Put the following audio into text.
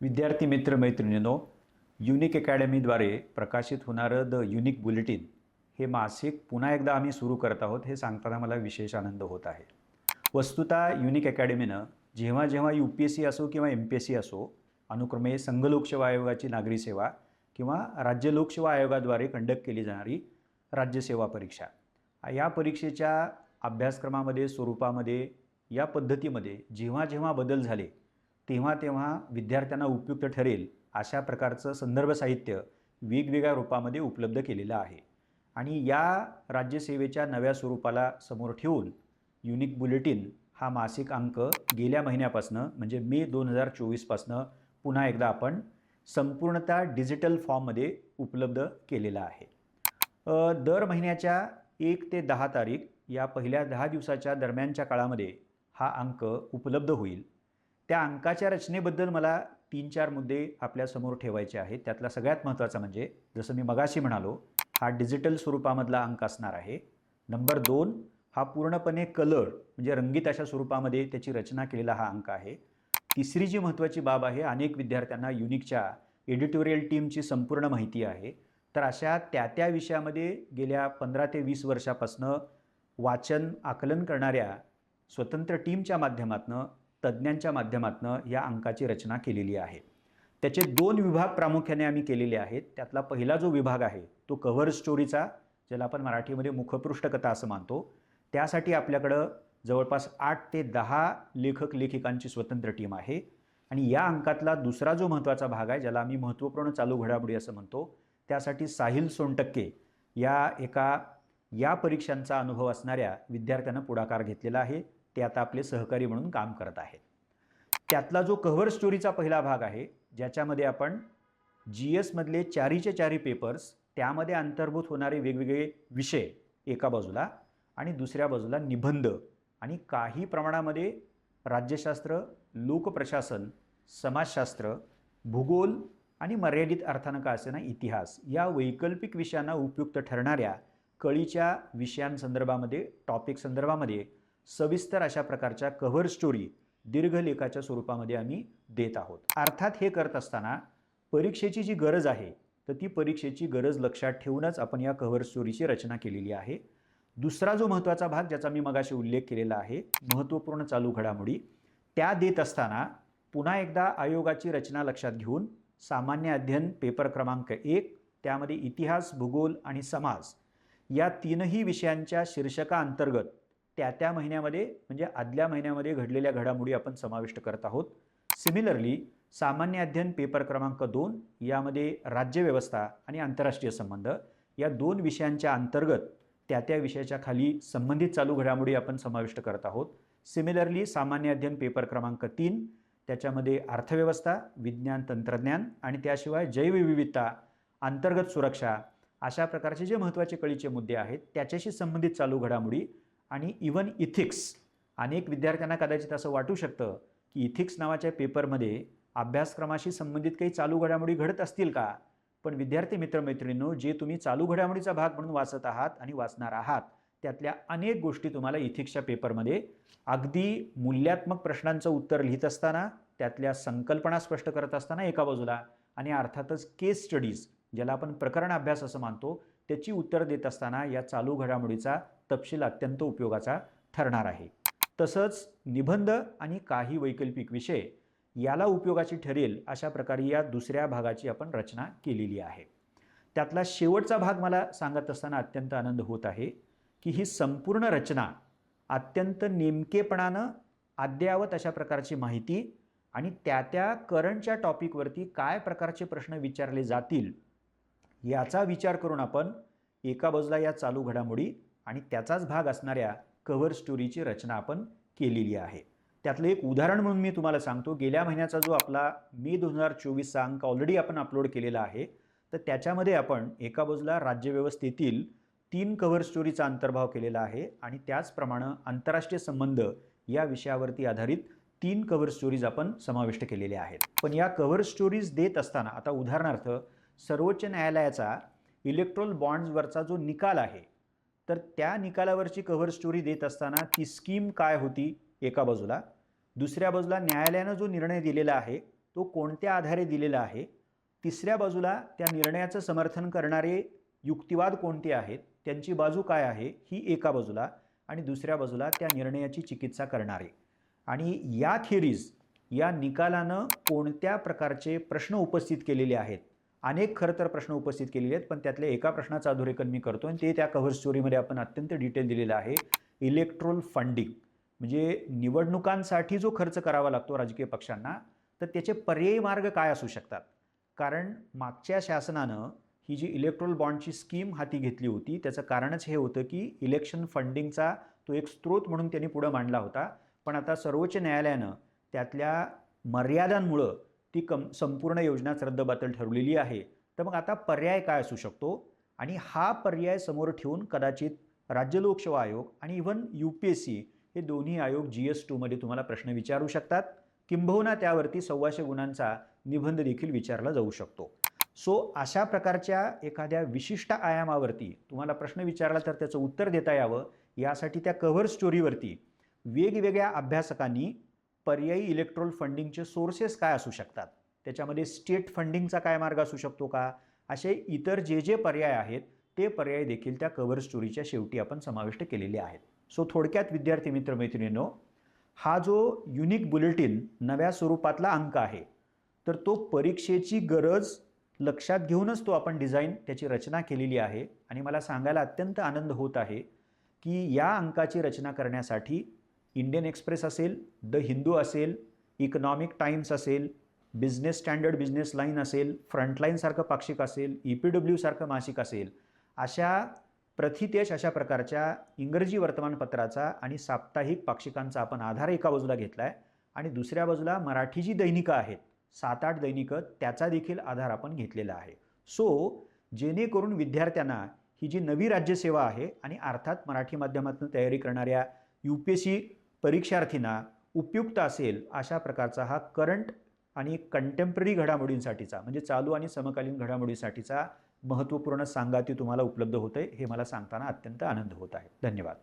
विद्यार्थी मित्र मैत्रिणींनो युनिक अकॅडमीद्वारे प्रकाशित होणारं द युनिक बुलेटिन हे मासिक पुन्हा एकदा आम्ही सुरू करत आहोत. हे सांगताना मला विशेष आनंद होत आहे. वस्तुता युनिक अकॅडमीनं जेव्हा जेव्हा यू पी एस सी असो किंवा एम पी एस सी असो अनुक्रमे संघ लोकसेवा आयोगाची नागरी सेवा किंवा राज्य लोकसेवा आयोगाद्वारे कंडक्ट केली जाणारी राज्यसेवा परीक्षा. या परीक्षेच्या अभ्यासक्रमामध्ये स्वरूपामध्ये या पद्धतीमध्ये जेव्हा जेव्हा बदल झाले तेव्हा तेव्हा विद्यार्थ्यांना उपयुक्त ठरेल अशा प्रकारचं संदर्भ साहित्य वेगवेगळ्या रूपामध्ये उपलब्ध केलेलं आहे. आणि या राज्यसेवेच्या नव्या स्वरूपाला समोर ठेवून युनिक बुलेटिन हा मासिक अंक गेल्या महिन्यापासनं म्हणजे मे दोन हजार चोवीसपासनं पुन्हा एकदा आपण संपूर्णतः डिजिटल फॉर्ममध्ये उपलब्ध केलेला आहे. दर महिन्याच्या एक ते दहा तारीख या पहिल्या दहा दिवसाच्या दरम्यानच्या काळामध्ये हा अंक उपलब्ध होईल. त्या अंकाच्या रचनेबद्दल मला तीन चार मुद्दे आपल्यासमोर ठेवायचे आहेत. त्यातला सगळ्यात महत्त्वाचा म्हणजे जसं मी मगाशी म्हणालो हा डिजिटल स्वरूपामधला अंक असणार आहे. नंबर दोन हा पूर्णपणे कलर म्हणजे रंगीत अशा स्वरूपामध्ये त्याची रचना केलेला हा अंक आहे. तिसरी जी महत्त्वाची बाब आहे अनेक विद्यार्थ्यांना युनिकच्या एडिटोरियल टीमची संपूर्ण माहिती आहे. तर अशा त्या त्या विषयामध्ये गेल्या पंधरा ते वीस वर्षापासनं वाचन आकलन करणाऱ्या स्वतंत्र टीमच्या माध्यमातनं तज्ज्ञांच्या माध्यमातनं या अंकाची रचना केलेली आहे. त्याचे दोन विभाग प्रामुख्याने आम्ही केलेले आहेत. त्यातला पहिला जो विभाग आहे तो कव्हर स्टोरीचा ज्याला आपण मराठीमध्ये मुखपृष्ठकथा असं मानतो. त्यासाठी आपल्याकडं जवळपास आठ ते दहा लेखक लेखिकांची स्वतंत्र टीम आहे. आणि या अंकातला दुसरा जो महत्त्वाचा भाग आहे ज्याला आम्ही महत्त्वपूर्ण चालू घडामोडी असं म्हणतो त्यासाठी साहिल सोनटक्के या एका या परीक्षांचा अनुभव असणाऱ्या विद्यार्थ्यांनं पुढाकार घेतलेला आहे. ते आता आपले सहकारी म्हणून काम करत आहेत. त्यातला जो कव्हर स्टोरीचा पहिला भाग आहे ज्याच्यामध्ये आपण जी एसमधले चारीचे चारी पेपर्स त्यामध्ये अंतर्भूत होणारे वेगवेगळे विषय एका बाजूला आणि दुसऱ्या बाजूला निबंध आणि काही प्रमाणामध्ये राज्यशास्त्र लोकप्रशासन समाजशास्त्र भूगोल आणि मर्यादित अर्थानं का असे ना इतिहास या वैकल्पिक विषयांना उपयुक्त ठरणाऱ्या कळीच्या विषयांसंदर्भामध्ये टॉपिक संदर्भामध्ये सविस्तर अशा प्रकारच्या कव्हर स्टोरी दीर्घलेखाच्या स्वरूपामध्ये आम्ही देत आहोत. अर्थात हे करत असताना परीक्षेची जी गरज आहे तर ती परीक्षेची गरज लक्षात ठेवूनच आपण या कव्हर स्टोरीची रचना केलेली आहे. दुसरा जो महत्त्वाचा भाग ज्याचा मी मगाशी उल्लेख केलेला आहे महत्त्वपूर्ण चालू घडामोडी त्या देत असताना पुन्हा एकदा आयोगाची रचना लक्षात घेऊन सामान्य अध्ययन पेपर क्रमांक एक त्यामध्ये इतिहास भूगोल आणि समाज या तीनही विषयांच्या शीर्षकाअंतर्गत त्या त्या महिन्यामध्ये म्हणजे आदल्या महिन्यामध्ये घडलेल्या घडामोडी आपण समाविष्ट करत आहोत. सिमिलरली सामान्य अध्ययन पेपर क्रमांक दोन यामध्ये राज्यव्यवस्था आणि आंतरराष्ट्रीय संबंध या दोन विषयांच्या अंतर्गत त्या त्या विषयाच्या खाली संबंधित चालू घडामोडी आपण समाविष्ट करत आहोत. सिमिलरली सामान्य अध्ययन पेपर क्रमांक तीन त्याच्यामध्ये अर्थव्यवस्था विज्ञान तंत्रज्ञान आणि त्याशिवाय जैवविविधता अंतर्गत सुरक्षा अशा प्रकारचे जे महत्त्वाचे कळीचे मुद्दे आहेत त्याच्याशी संबंधित चालू घडामोडी आणि इवन इथिक्स अनेक विद्यार्थ्यांना कदाचित असं वाटू शकतं की इथिक्स नावाच्या पेपरमध्ये अभ्यासक्रमाशी संबंधित काही चालू घडामोडी घडत असतील का? पण विद्यार्थी मित्रमैत्रिणींनो जे तुम्ही चालू घडामोडीचा भाग म्हणून वाचत आहात आणि वाचणार आहात त्यातल्या अनेक गोष्टी तुम्हाला इथिक्सच्या पेपरमध्ये अगदी मूल्यात्मक प्रश्नांचं उत्तर लिहित असताना त्यातल्या संकल्पना स्पष्ट करत असताना एका बाजूला आणि अर्थातच केस स्टडीज ज्याला आपण प्रकरण अभ्यास असं मानतो त्याची उत्तर देत असताना या चालू घडामोडीचा तपशील अत्यंत उपयोगाचा ठरणार आहे. तसंच निबंध आणि काही वैकल्पिक विषय याला उपयोगाची ठरेल अशा प्रकारे या दुसऱ्या भागाची आपण रचना केलेली आहे. त्यातला शेवटचा भाग मला सांगत असताना अत्यंत आनंद होत आहे की ही संपूर्ण रचना अत्यंत नेमकेपणानं अद्ययावत अशा प्रकारची माहिती आणि त्या त्या करंटच्या टॉपिकवरती काय प्रकारचे प्रश्न विचारले जातील याचा विचार करून आपण एका बाजूला या चालू घडामोडी आणि त्याचाच भाग असणाऱ्या कव्हर स्टोरीची रचना आपण केलेली आहे. त्यातलं एक उदाहरण म्हणून मी तुम्हाला सांगतो. गेल्या महिन्याचा जो आपला मे दोन हजार चोवीसचा अंक ऑलरेडी आपण अपलोड केलेला आहे तर त्याच्यामध्ये आपण एका बाजूला राज्यव्यवस्थेतील तीन कव्हर स्टोरीचा अंतर्भाव केलेला आहे आणि त्याचप्रमाणे आंतरराष्ट्रीय संबंध या विषयावरती आधारित तीन कव्हर स्टोरीज आपण समाविष्ट केलेल्या आहेत. पण या कव्हर स्टोरीज देत असताना आता उदाहरणार्थ सर्वोच्च न्यायालयाचा इलेक्ट्रोल बॉन्ड्सवरचा जो निकाल आहे तर त्या निकालावरची कव्हर स्टोरी देत असताना ती स्कीम काय होती एका बाजूला? दुसऱ्या बाजूला न्यायालयानं जो निर्णय दिलेला आहे तो कोणत्या आधारे दिलेला आहे? तिसऱ्या बाजूला त्या निर्णयाचं समर्थन करणारे युक्तिवाद कोणते आहेत? त्यांची बाजू काय आहे? ही एका बाजूला आणि दुसऱ्या बाजूला त्या निर्णयाची चिकित्सा करणारे. आणि या थिअरीज या निकालानं कोणत्या प्रकारचे प्रश्न उपस्थित केलेले आहेत? अनेक खरं तर प्रश्न उपस्थित केलेले आहेत पण त्यातल्या एका प्रश्नाचं अधोरेखन मी करतो आणि ते त्या कव्हर स्टोरीमध्ये आपण अत्यंत डिटेल दिलेलं आहे. इलेक्ट्रोल फंडिंग म्हणजे निवडणुकांसाठी जो खर्च करावा लागतो राजकीय पक्षांना तर त्याचे पर्यायी मार्ग काय असू शकतात? कारण मागच्या शासनानं ही जी इलेक्ट्रोल बॉन्डची स्कीम हाती घेतली होती त्याचं कारणच हे होतं की इलेक्शन फंडिंगचा तो एक स्रोत म्हणून त्यांनी पुढं मांडला होता. पण आता सर्वोच्च न्यायालयानं त्यातल्या मर्यादांमुळं ती कम संपूर्ण योजनाच रद्दबातल ठरवलेली आहे. तर मग आता पर्याय काय असू शकतो? आणि हा पर्याय समोर ठेवून कदाचित राज्य लोकसेवा आयोग आणि even U P S C हे दोन्ही आयोग जी एस टूमध्ये तुम्हाला प्रश्न विचारू शकतात. किंबहुना त्यावरती सव्वाशे गुणांचा निबंध देखील विचारला जाऊ शकतो. सो अशा प्रकारच्या एखाद्या विशिष्ट आयामावरती तुम्हाला प्रश्न विचारला तर त्याचं उत्तर देता यावं. यासाठी त्या कव्हर स्टोरीवरती वेगवेगळ्या अभ्यासकांनी पर्यायी इलेक्ट्रोल फंडिंगचे सोर्सेस काय असू शकतात? त्याच्यामध्ये स्टेट फंडिंगचा काय मार्ग असू शकतो का? असे इतर जे जे पर्याय आहेत ते पर्याय देखील त्या कव्हर स्टोरीच्या शेवटी आपण समाविष्ट केलेले आहेत. सो थोडक्यात विद्यार्थी मित्र मैत्रिणींनो हा जो युनिक बुलेटिन नव्या स्वरूपातला अंक आहे तर तो परीक्षेची गरज लक्षात घेऊनच तो आपण डिझाईन त्याची रचना केलेली आहे. आणि मला सांगायला अत्यंत आनंद होत आहे की या अंकाची रचना करण्यासाठी इंडियन एक्सप्रेस असेल द हिंदू असेल इकॉनॉमिक टाइम्स असेल बिझनेस स्टँडर्ड बिझनेस लाईन असेल फ्रंटलाईनसारखं पाक्षिक असेल ई पी डब्ल्यूसारखं मासिक असेल अशा प्रथितेश अशा प्रकारच्या इंग्रजी वर्तमानपत्राचा आणि साप्ताहिक पाक्षिकांचा आपण आधार एका बाजूला घेतला आहे आणि दुसऱ्या बाजूला मराठी जी दैनिकं आहेत सात आठ दैनिकं त्याचा देखील आधार आपण घेतलेला आहे. सो जेणेकरून विद्यार्थ्यांना ही जी नवी राज्यसेवा आहे आणि अर्थात मराठी माध्यमातून तयारी करणाऱ्या यू पी एस सी परीक्षार्थींना उपयुक्त असेल अशा प्रकारचा हा करंट आणि कंटेम्पररी घडामोडींसाठीचा म्हणजे चालू आणि समकालीन घडामोडींसाठीचा महत्त्वपूर्ण सांगाती तुम्हाला उपलब्ध होते हे मला सांगताना अत्यंत आनंद होत आहे. धन्यवाद.